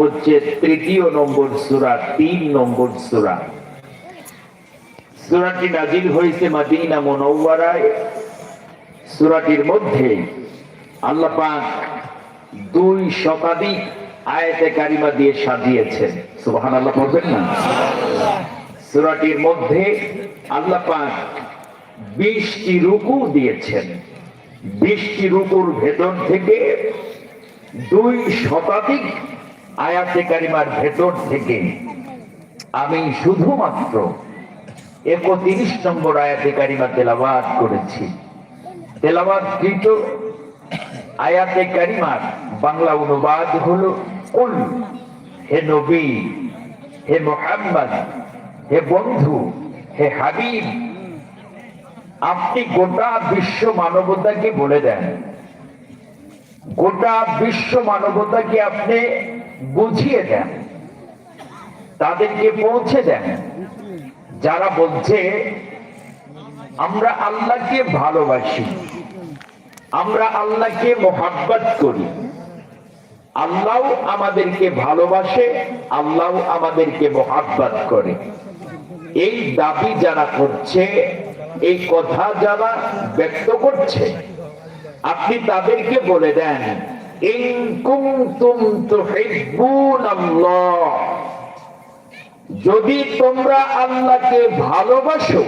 হচ্ছে তৃতীয় নম্বর সুরা, তিন নম্বর সুরা। সুরাটি নাজিল হয়েছে মাদিনা মনৌয়ারায় সুরাটির মধ্যে আল্লাহ পাক দুই শতাধিক আয়াতে কারিমা দিয়ে সাজিয়েছেন। সুবহান আল্লাহ পড়বেন না? সুরাটির মধ্যে আল্লাহ পাক বিশটি রুকু দিয়েছেন। বিশটি রুকুর ভেতর থেকে দুই শতাধিক আয়াতে কারিমার ভেতর থেকে আমি শুধুমাত্র একত্রিশ নম্বর আয়াতে কারিমা তেলাবাদ করেছি। তেলাবাদ কৃত আয়াতে কারিমার বাংলা অনুবাদ হলো, কুল, হে নবী, হে মোহাম্মদ, হে বন্ধু, হে হাবিব। আপনি গোটা বিশ্ব মানবতাকে বলে দেন। গোটা বিশ্ব মানবতাকে আপনি বুঝিয়ে দেন। তাদেরকে পৌঁছে দেন। যারা বলছে, আমরা আল্লাহকে ভালোবাসি। আমরা আল্লাহকে মোহাব্বত করি। আল্লাহ আমাদেরকে ভালোবাসে আল্লাহ আমাদেরকে মোহাব্বত করে। এই দাবি যারা করছে, এই কথা যারা ব্যক্ত করছে, আপনি তাদেরকে বলে দেন যদি তোমরা আল্লাহকে ভালোবাসো,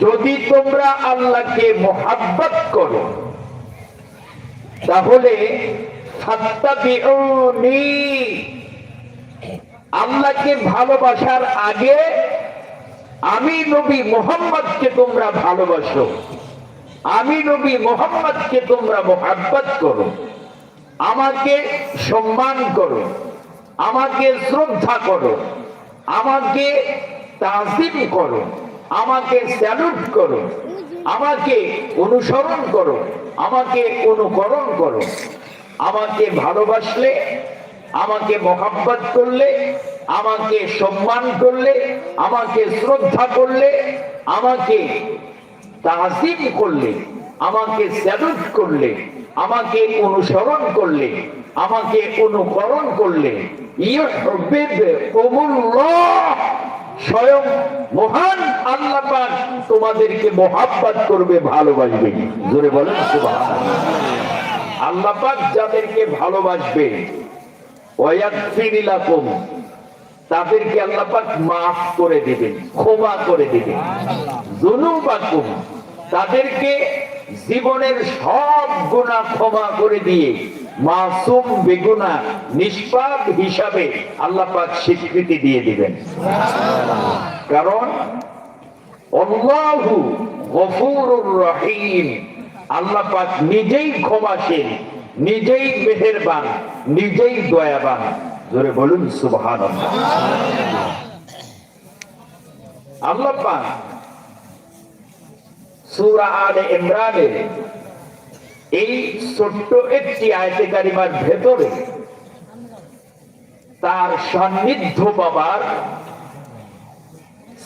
যদি তোমরা আল্লাহকে মোহাব্বত করো, তাহলে আল্লাহকে ভালোবাসার আগে আমি নবী মোহাম্মদকে তোমরা ভালোবাসো। আমি নবী মোহাম্মদকে তোমরা মোহাব্বত করো, আমাকে সম্মান করো, আমাকে শ্রদ্ধা করো, আমাকে তাজিম করো, আমাকে স্যালুট করো, আমাকে অনুসরণ করো, আমাকে অনুকরণ করো, আমাকে ভালোবাসলে, আমাকে মোহাব্বত করলে, আমাকে সম্মান করলে, আমাকে শ্রদ্ধা করলে, আমাকে তাজিম করলে, আমাকে স্যালুট করলে, আমাকে অনুসরণ করলে, আমাকে অনুকরণ করলে স্বয়ং মহান আল্লাহ তোমাদেরকে মোহাব্বত করবে, ভালোবাসবে। জোরে বলেন আল্লাহ যাদেরকে ভালোবাসবে তাদেরকে আল্লাহ পাক মাফ করে দিবেন, ক্ষমা করে দিবেন। জুনুবাকুম তাদেরকে জীবনের সব গুণা ক্ষমা করে দিয়ে মাসুম বেগুনা নিষ্পাপ হিসাবে আল্লাহ পাক স্বীকৃতি দিয়ে দিবেন। কারণ আল্লাহু গফুরুর রহিম। আল্লাহ পাক নিজেই ক্ষমাশীল, নিজেই মেহেরবান, নিজেই দয়াবান। জোরে বলুন সুবহান আল্লাহ পাক সূরা আলে ইমরানের এই ছোট্ট একটি আয়তে কারিমার ভেতরে তার সান্নিধ্য বাবার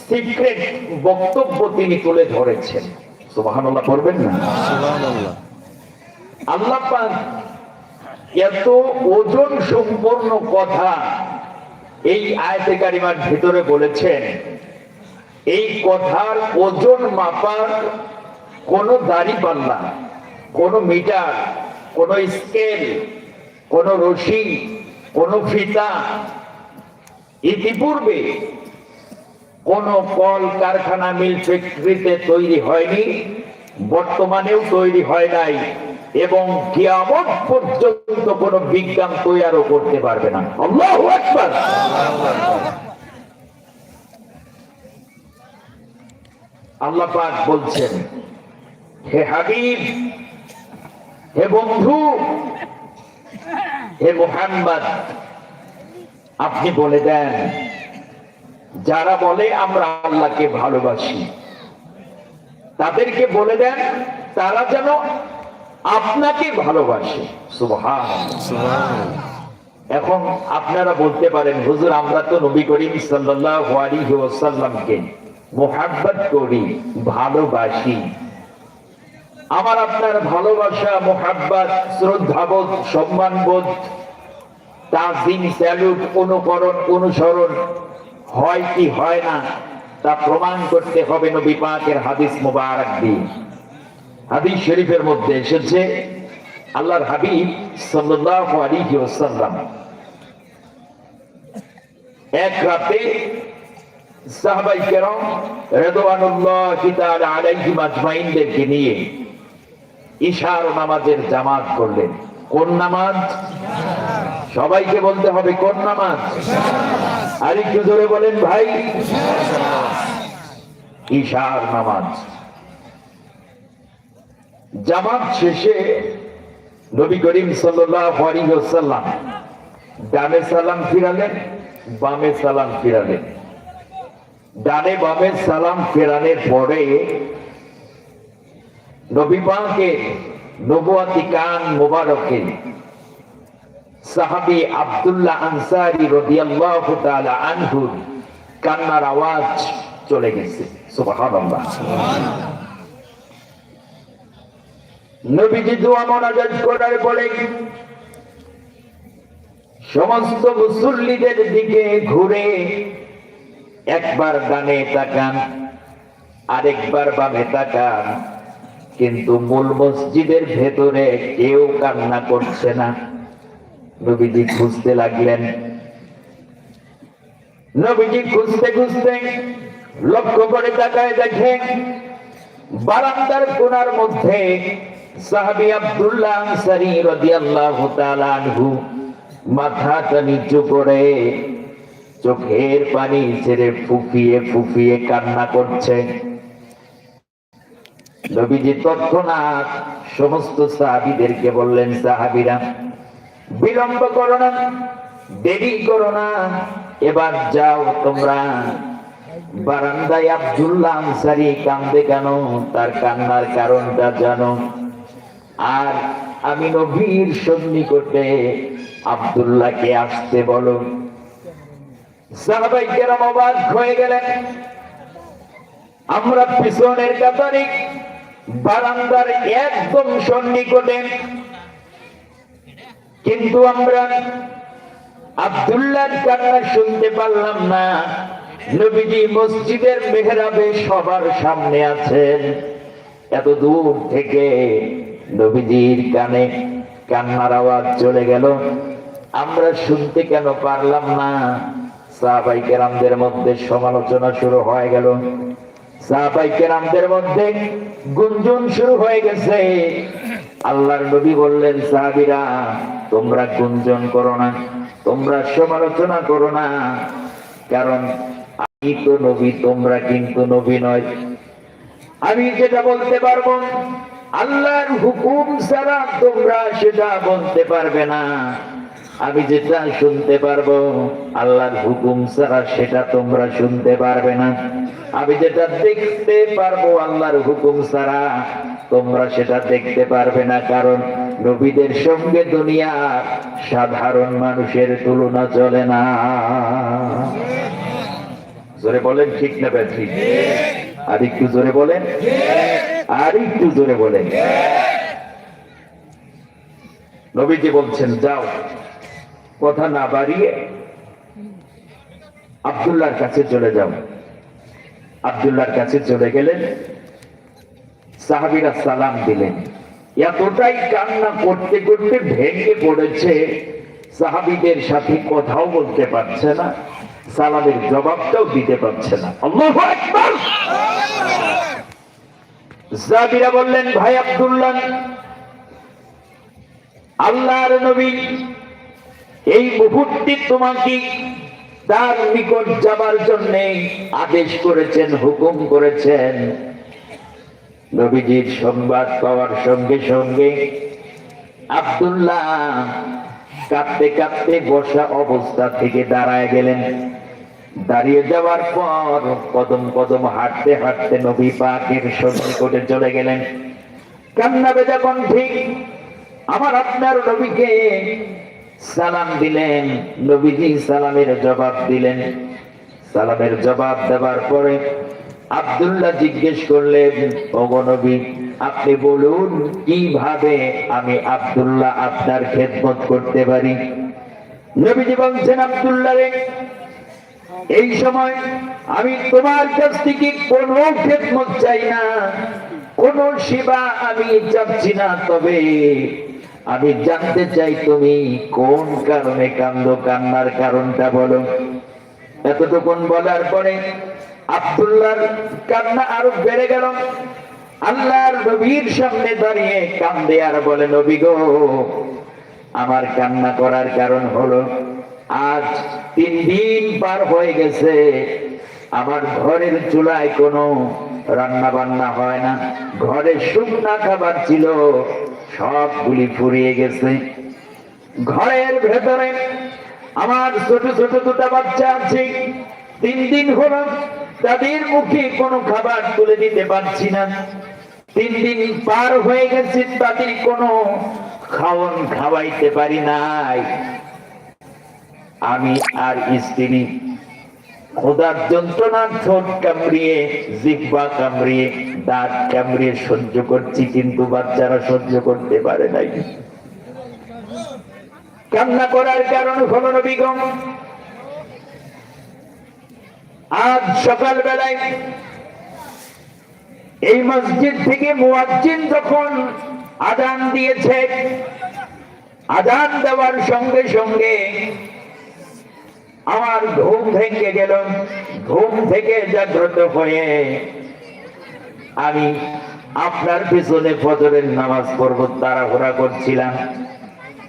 সিক্রেট বক্তব্য তিনি তুলে ধরেছেন। সুবহানাল্লাহ করবেন না? আল্লাহ পাক এত ওজন সম্পন্ন কথা এই আয়তে কারিমার ভেতরে বলেছেন, এই কথার ওজন মাপার কোন দাড়ি পাল্লা কোন মিটার, কোন স্কেল, কোন রশি, কোন ফিতা। ইতিপূর্বে কোন কল কারখানা মিল ফ্যাক্টরিতে তৈরি হয়নি, বর্তমানেও তৈরি হয় নাই। এবং কিয়ামত পর্যন্ত কোন বিজ্ঞান তৈয়ারও করতে পারবে না। আল্লাহ আল্লাহ পাক বলছেন, হে হাবিব, হে বন্ধু, হে মোহাম্মদ, আপনি বলে দেন, যারা বলে আমরা আল্লাহকে ভালোবাসি, তাদেরকে বলে দেন, তারা যেন আপনাকে ভালোবাসে। এখন আপনারা বলতে পারেন হুজুর আমরা তো নবী করিম সাল্লাল্লাহু মোহাব্বত করি ভালোবাসি। আমার আপনার ভালোবাসা মোহাব্বত শ্রদ্ধাবোধ সম্মানবোধ তাজিম স্যালুট অনুকরণ অনুসরণ হয় কি হয় না তা প্রমাণ করতে হবে নবী পাকের হাদিস মুবারক দিয়ে। হাদিস শরীফের মধ্যে এসেছে, আল্লাহর হাবিব ওয়াসাল্লাম এক রাতে কেরাম নিয়ে ইশার নামাজের জামাত করলেন। কোন নামাজ? সবাইকে বলতে হবে কোন নামাজ? আর একটু জোরে বলেন ভাই। ইশার নামাজ। জামাত শেষে নবী করিম আলাইহি ডানে সালাম ফিরালেন, বামে সালাম ফিরালেন। ডানে বামে সালাম ফেরানোর পরে নবী পাকের নবুয়াতি কান মোবারকে সাহাবী আব্দুল্লাহ আনসারি রাদিয়াল্লাহু তাআলা আনহু কান্নার আওয়াজ চলে গেছে। সুবহানাল্লাহ। নবীজি দোয়া মোনাজাত করার পরে সমস্ত মুসল্লিদের দিকে ঘুরে একবার ডানে তাকান, আরেকবার বামে তাকান। কিন্তু মূল মসজিদের ভেতরে কেউ কান্না করছে না। নবীজি খুঁজতে লাগলেন। নবীজি খুঁজতে খুঁজতে লক্ষ্য করে তাকায় দেখেন, বারান্দার কোনার মধ্যে সাহাবী আব্দুল্লাহ আনসারী রাদিয়াল্লাহু তাআলা আনহু মাথাটা নিচু করে চোখের পানি ছেড়ে ফুফিয়ে ফুফিয়ে কান্না করছে। নবীজি তৎক্ষণাৎ সমস্ত সাহাবীদেরকে বললেন, সাহাবীরা, বিলম্ব করো না, দেরি করো না, এবার যাও তোমরা। বারান্দায় আব্দুল্লাহ আনসারি কান্দে কেন? তার কান্নার কারণটা জানো? আর আমি নবীর সন্নিকটে আব্দুল্লাহকে আসতে বলো সাহাবাই আমরা পিছনের কিন্তু আমরা আব্দুল্লাহর কান্না শুনতে পারলাম না। নবীজি মসজিদের মেহরাবে সবার সামনে আছেন। এত দূর থেকে নবীজির কানে কান্নার আওয়াজ চলে গেল। আমরা শুনতে কেন পারলাম না? সাহাবাই কেরামদের মধ্যে সমালোচনা শুরু হয়ে গেল। সাহাবাই কেরামদের মধ্যে গুঞ্জন শুরু হয়ে গেছে। আল্লাহর নবী বললেন, সাহাবিরা, তোমরা গুঞ্জন করো না, তোমরা সমালোচনা করো না। কারণ আমি তো নবী, তোমরা কিন্তু নবী নয়। আমি যেটা বলতে পারব আল্লাহর হুকুম ছাড়া তোমরা সেটা বলতে পারবে না। আমি যেটা শুনতে পারব, আল্লাহর হুকুম ছাড়া সেটা তোমরা শুনতে পারবে না। আমি যেটা দেখতে পারব, আল্লাহর হুকুম ছাড়া তোমরা সেটা দেখতে পারবে না। কারণ নবীদের সঙ্গে দুনিয়ার সাধারণ মানুষের তুলনা চলে না। জোরে বলেন, ঠিক না ঠিক আর একটু জোরে বলেন। আর একটু জোরে বলেন নবীজি বলছেন, যাও, কথা না বাড়িয়ে আব্দুল্লাহর কাছে চলে যাও। আব্দুল্লাহর কাছে চলে গেলেন, সাহাবিরা সালাম দিলেন। এতটাই কান্না করতে করতে ভেঙে পড়েছে, সাহাবিদের সাথে কথাও বলতে পারছে না, সালামের জবাবটাও দিতে পারছে না। জাবিরা বললেন, ভাই আব্দুল্লাহ, আল্লাহর নবী, এই মুহূর্তে তোমাকে তার নিকট যাবার জন্য আদেশ করেছেন, হুকুম করেছেন। নবীজির সংবাদ পাওয়ার সঙ্গে সঙ্গে আব্দুল্লাহ কাঁদতে কাঁদতে বসা অবস্থা থেকে দাঁড়ায় গেলেন। দাঁড়িয়ে যাওয়ার পর কদম কদম হাঁটতে হাঁটতে নবী পাকের সন্নিকটে চলে গেলেন। কান্না বেজা কণ্ঠে আমার আপনার নবীকে সালাম দিলেন, নবীজি সালামের জবাব দিলেন। সালামের জবাব দেওয়ার পরে আব্দুল্লাহ জিজ্ঞেস করলেন নবী, আপনি বলুন, কীভাবে আমি আব্দুল্লাহ আপনার খেদমত করতে পারি? নবীজি বলছেন, আব্দুল্লাহ রে এই সময় আমি তোমার কাছ থেকে কোনো খেদমত চাই না, কোন সেবা আমি চাচ্ছি না, তবে আমি জানতে চাই তুমি কোন কারণে কান্দ কান্নার কারণটা বলো। এতটুকুন বলার পরে আব্দুল্লাহর কান্না আরও বেড়ে গেল। আল্লাহর নবীর সামনে দাঁড়িয়ে কান্দে আর বলে, নবী গো, আমার কান্না করার কারণ হলো আজ তিন দিন পার হয়ে গেছে। আমার ঘরের চুলায় কোনো রান্না বান্না হয় না। ঘরে শুকনা খাবার ছিল, সবগুলি ফুরিয়ে গেছে। ঘরের ভেতরে আমার ছোট ছোট দুটা বাচ্চা আছে। তিন দিন হলো তাদের মুখে কোনো খাবার তুলে দিতে পারছি না। তিন দিন পার হয়ে গেছে, তাদের কোনো খাওয়ান খাওয়াইতে পারি নাই। আমি আর স্ত্রী। খোদার যন্ত্রণার ঠোঁট কামড়িয়ে, জিহ্বা কামড়িয়ে, দাঁত কামড়িয়ে সহ্য করছি, কিন্তু বাচ্চারা সহ্য করতে পারে নাই। কান্না করার কারণ হলো নবীগম আজ সকাল বেলায় এই মসজিদ থেকে মুয়াজ্জিন যখন আদান দিয়েছে আদান দেওয়ার সঙ্গে সঙ্গে আমার ঘুম ভেঙে গেল ঘুম থেকে জাগ্রত হয়ে আমি আপনার পিছনে ফজরের নামাজ পড়ব, তাড়াহুড়া করছিলাম।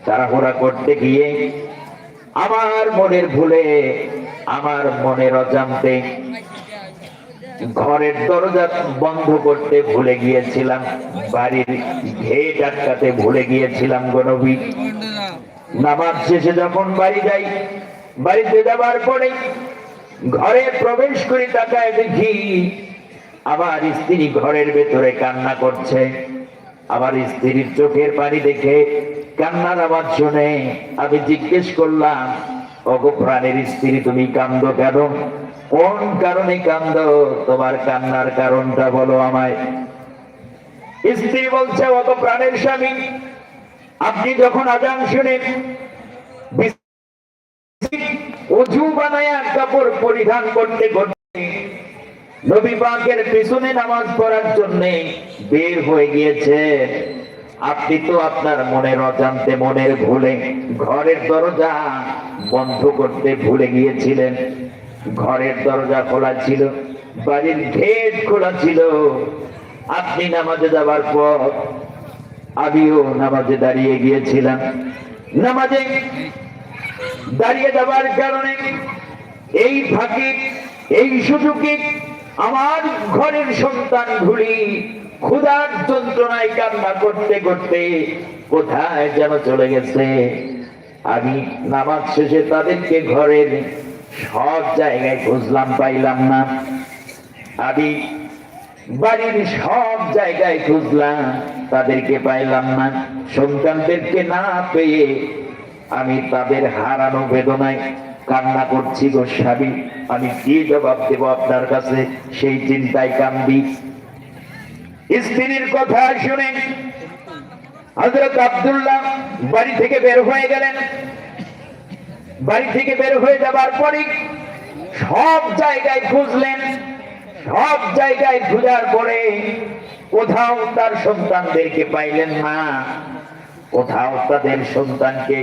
তাড়াহুড়া করতে গিয়ে আমার মনের ভুলে, আমার মনের অজান্তে ঘরের দরজা বন্ধ করতে ভুলে গিয়েছিলাম, বাড়ির ঘেট আটকাতে ভুলে গিয়েছিলাম গণবী নামাজ শেষে যখন বাড়ি যাই বাড়িতে যাবার পরে ঘরে প্রবেশ করে তাকায় দেখি আমার স্ত্রী ঘরের ভেতরে কান্না করছে। আমার স্ত্রীর চোখের পানি দেখে কান্নার আওয়াজ শুনে আমি জিজ্ঞেস করলাম অগো প্রাণের স্ত্রী, তুমি কান্দ কেন? কোন কারণে কান্দ তোমার কান্নার কারণটা বলো আমায়। স্ত্রী বলছে অত প্রাণের স্বামী, আপনি যখন আজান শুনেন কাপড় পরিধান করতে করতে পিছনে নামাজ পড়ার বের হয়ে গিয়েছে। আপনি তো আপনার মনের অজান্তে মনের ভুলে ঘরের দরজা বন্ধ করতে ভুলে গিয়েছিলেন। ঘরের দরজা খোলা ছিল, বাড়ির গেট খোলা ছিল। আপনি নামাজে যাবার পর আমিও নামাজে দাঁড়িয়ে গিয়েছিলাম। নামাজে দাঁড়িয়ে যাবার কারণে এই ফাঁকে, এই সুযোগে আমার ঘরের সন্তান ঘুরি ক্ষুধার যন্ত্রণায় কান্না করতে করতে কোথায় যেন চলে গেছে। আমি নামাজ শেষে তাদেরকে ঘরের সব জায়গায় খুঁজলাম, পাইলাম না। আমি বাড়ির সব জায়গায় খুঁজলাম, তাদেরকে পাইলাম না। সন্তানদেরকে না পেয়ে আমি তাদের হারানো বেদনায় কান্না করছি গো স্বামী। আমি কি জবাব দেব আপনার কাছে? সেই চিন্তায় কান্দি। স্ত্রীর কথা শুনে হজরত আব্দুল্লাহ বাড়ি থেকে বের হয়ে গেলেন। বাড়ি থেকে বের হয়ে যাবার পরে সব জায়গায় খুঁজলেন। সব জায়গায় খোঁজার পরে কোথাও তার সন্তানদেরকে পাইলেন না। কোথাও তাদের সন্তানকে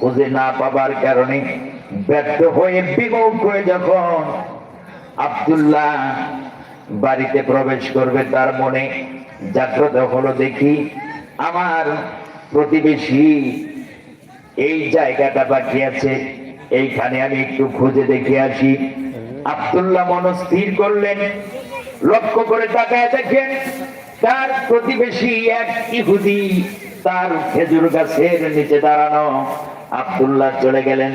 খুঁজে না পাবার কারণে ব্যর্থ হয়ে বিমুখ হয়ে যখন আবদুল্লাহ বাড়িতে প্রবেশ করবে, তার মনে জাগ্রত হলো, দেখি আমার প্রতিবেশী এই জায়গাটা বাকি আছে এইখানে আমি একটু খুঁজে দেখে আসি। আব্দুল্লাহ মনস্থির করলেন, লক্ষ্য করে তাকায় দেখেন, তার প্রতিবেশী এক ইহুদি তার খেজুর গাছের নিচে দাঁড়ানো। আবদুল্লাহ চলে গেলেন।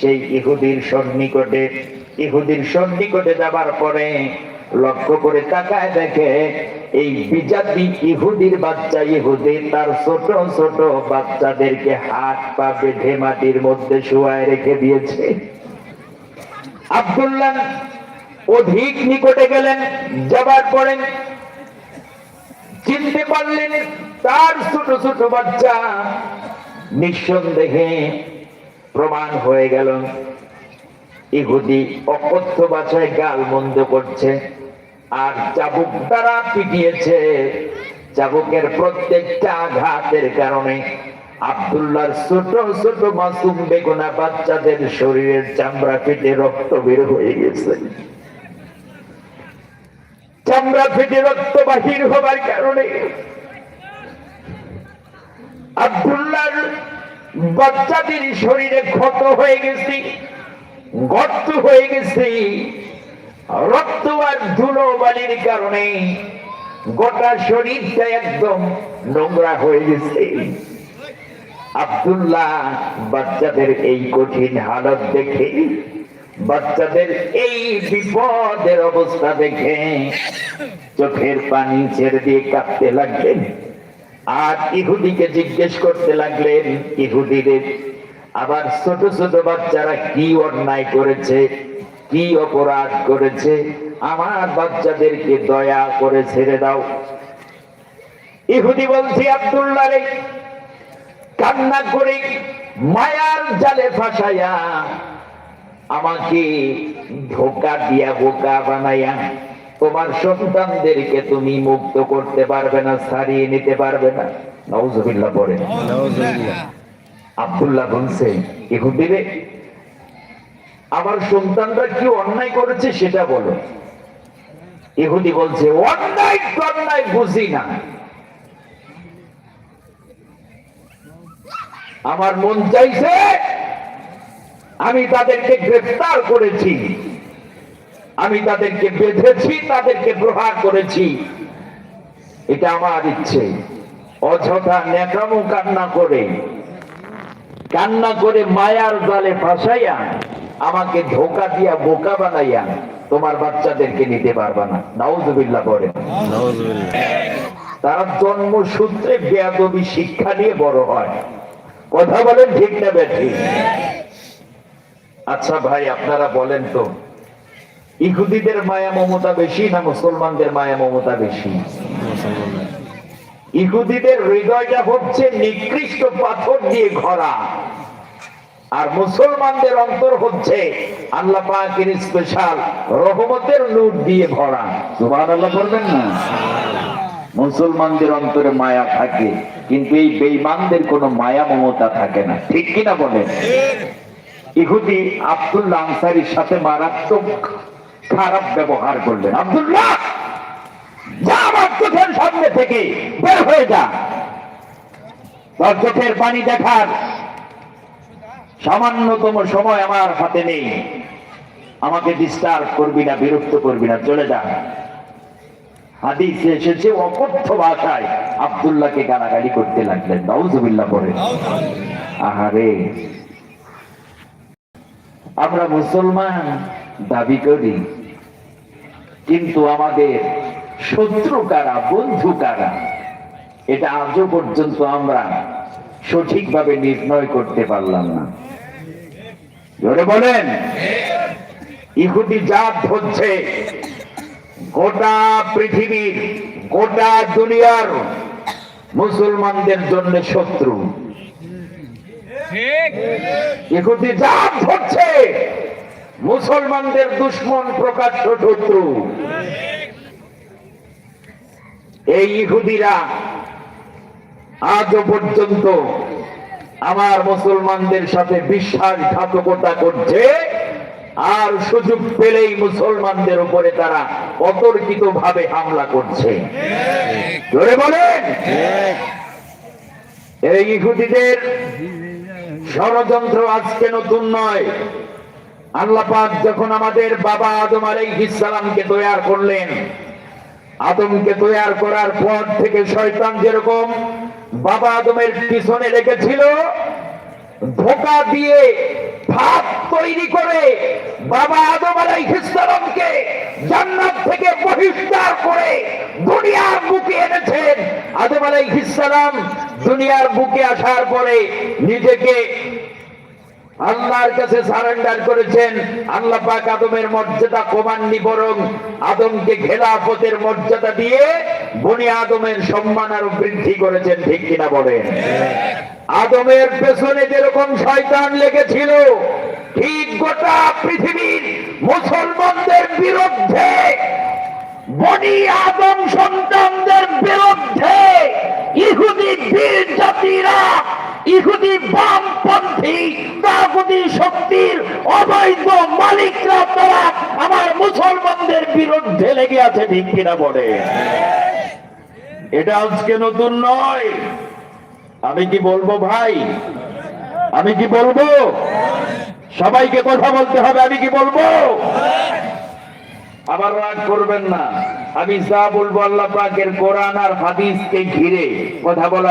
সেই ইহুদির সন্নিকটে ইহুদির সন্নিকটে যাবার পরে লক্ষ্য করে তাকায় দেখে এই বিজাতি ইহুদির বাচ্চা ইহুদি তার ছোট ছোট বাচ্চাদেরকে হাত পা বেঁধে মাটির মধ্যে শুয়ায় রেখে দিয়েছে। আব্দুল্লাহ অধিক নিকটে গেলেন, যাবার পরে চিনতে পারলেন তার ছোট ছোট বাচ্চা নিঃসন্দেহে প্রমাণ হয়ে গেল। ইহুদি অকথ্য ভাষায় গাল মন্দ করছে। আর চাবুক দ্বারা পিটিয়েছে। চাবুকের প্রত্যেকটা আঘাতের কারণে আব্দুল্লাহর ছোট ছোট মাসুম বেগুনা বাচ্চাদের শরীরের চামড়া ফেটে রক্ত বের হয়ে গেছে। চামড়া ফেটে রক্ত বাহির হবার কারণে আব্দুল্লাহর বাচ্চাদের শরীরে ক্ষত হয়ে গেছে, গর্ত হয়ে গেছে, রক্ত আর ধুলো বালির কারণে গোটা শরীরটা একদম নোংরা হয়ে গেছে। আব্দুল্লাহ বাচ্চাদের এই কঠিন হালত দেখে, বাচ্চাদের এই বিপদের অবস্থা দেখে চোখের পানি ছেড়ে দিয়ে কাঁদতে লাগলেন। আর ইহুদিকে জিজ্ঞেস করতে লাগলেন ইহুদিদের আবার ছোট ছোট বাচ্চারা কি অন্যায় করেছে, কি অপরাধ করেছে, আমার বাচ্চাদেরকে দয়া করে ছেড়ে দাও। ইহুদি বলছি, আব্দুল্লাহ কান্না করে মায়ার জালে ফাঁসাইয়া আমাকে ধোকা দিয়া বোকা বানাইয়া তোমার সন্তানদেরকে তুমি মুক্ত করতে পারবে না, ছাড়িয়ে নিতে পারবে না। নওজবিল্লা পড়ে আব্দুল্লাহ বলছে ইহুদিরে আমার সন্তানরা কি অন্যায় করেছে সেটা বলো। ইহুদি বলছে, অন্যায় অন্যায় বুঝি না। আমার মন চাইছে, আমি তাদেরকে গ্রেফতার করেছি। আমি তাদেরকে বেঁধেছি তাদেরকে প্রহার করেছি। এটা আমার ইচ্ছে। অযথা নেকামো কান্না করে কান্না করে মায়ার জালে ফাঁসাইয়া আমাকে ধোকা দিয়া বোকা বানাইয়া তোমার বাচ্চাদেরকে নিতে পারবা না। নাউজুবিল্লাহ পড়ে। তারা জন্মসূত্রে বেয়াদবি শিক্ষা নিয়ে বড় হয়। কথা বলেন ঠিক না বেঠি আচ্ছা ভাই আপনারা বলেন তো। ইহুদিদের মায়া মমতা বেশি না মুসলমানদের মায়া মমতা বেশি? ইহুদিদের হৃদয়টা হচ্ছে নিকৃষ্ট পাথর দিয়ে ঘরা। আর মুসলমানদের অন্তর হচ্ছে আল্লাহ পাকের স্পেশাল রহমতের নূর দিয়ে ভরা সুবহানাল্লাহ বলবেন না? মুসলমানদের অন্তরে মায়া থাকে, কিন্তু এই বেঈমানদের কোনো মায়া মমতা থাকে না। ঠিক কিনা বলেন? ইহুদি আব্দুল্লাহ আনসারির সাথে মারাত্মক খারাপ ব্যবহার করলেন। আব্দুল্লাহ, যা আমার চোখের সামনে থেকে বের হয়ে যা। তোর চোখের পানি দেখার সামান্যতম সময় আমার হাতে নেই। আমাকে ডিস্টার্ব করবি না, বিরক্ত করবি না, চলে যা। হাদিসে এসেছে অকথ্য ভাষায়। আব্দুল্লাহকে গালাগালি করতে লাগলেন। নাউজুবিল্লাহ পরে আহারে। আমরা মুসলমান দাবি করি কিন্তু আমাদের শত্রু কারা বন্ধু কারা এটা আজও পর্যন্ত আমরা সঠিকভাবে নির্ণয় করতে পারলাম না। জোরে বলেন ইহুদি জাত হচ্ছে গোটা পৃথিবীর গোটা দুনিয়ার মুসলমানদের জন্য শত্রু। ইহুদি জাত হচ্ছে মুসলমানদের দুশ্মন প্রকাশ্য শত্রু। এই ইহুদিরা আজও পর্যন্ত আমার মুসলমানদের সাথে বিশ্বাসঘাতকতা করছে, আর সুযোগ পেলেই মুসলমানদের উপরে তারা অতর্কিত ভাবে হামলা করছে। এই ইহুদিদের ষড়যন্ত্র আজকে নতুন নয়। আল্লাহ পাক যখন আমাদের বাবা আদম আলাইহিস সালামকে তৈয়ার করলেন, আদমকে তৈয়ার করার পর থেকে শয়তান যেরকম বাবা আদমের পিছনে রেখেছিল, ধোকা দিয়ে ভাত তৈরি করে বাবা আদম আলাইহিসসালামকে জান্নাত থেকে বহিষ্কার করে দুনিয়ার বুকে এনেছেন। আদম আলাইহিসসালাম দুনিয়ার বুকে আসার পরে নিজেকে আল্লাহর কাছে সারেন্ডার করেছেন। আল্লাহ পাক আদমের মর্যাদা কমাননি বরং আদমকে খেলাফতের মর্যাদা দিয়ে বনি আদমের সম্মান আরও বৃদ্ধি করেছেন, ঠিক কিনা বলেন? আদমের পেছনে যেরকম শয়তান লেগেছিল, ঠিক গোটা পৃথিবীর মুসলমানদের বিরুদ্ধে, বনি আদম সন্তানদের বিরুদ্ধে ইহুদি বীর জাতিরা, ইহুদি বামপন্থী তাগুদি শক্তির অবৈধ মালিকরা তারা আমার মুসলমানদের বিরুদ্ধে লেগে আছে ঠিক কিনা বলে। এটা আজকে নতুন নয়। আমি কি বলব ভাই? আমি কি বলব? সবাইকে কথা বলতে হবে, আমি কি বলব? আবার রাগ করবেন না। আমি যা বলব আল্লাহ পাকের কোরআন আর হাদিসকে ঘিরে কথা বলা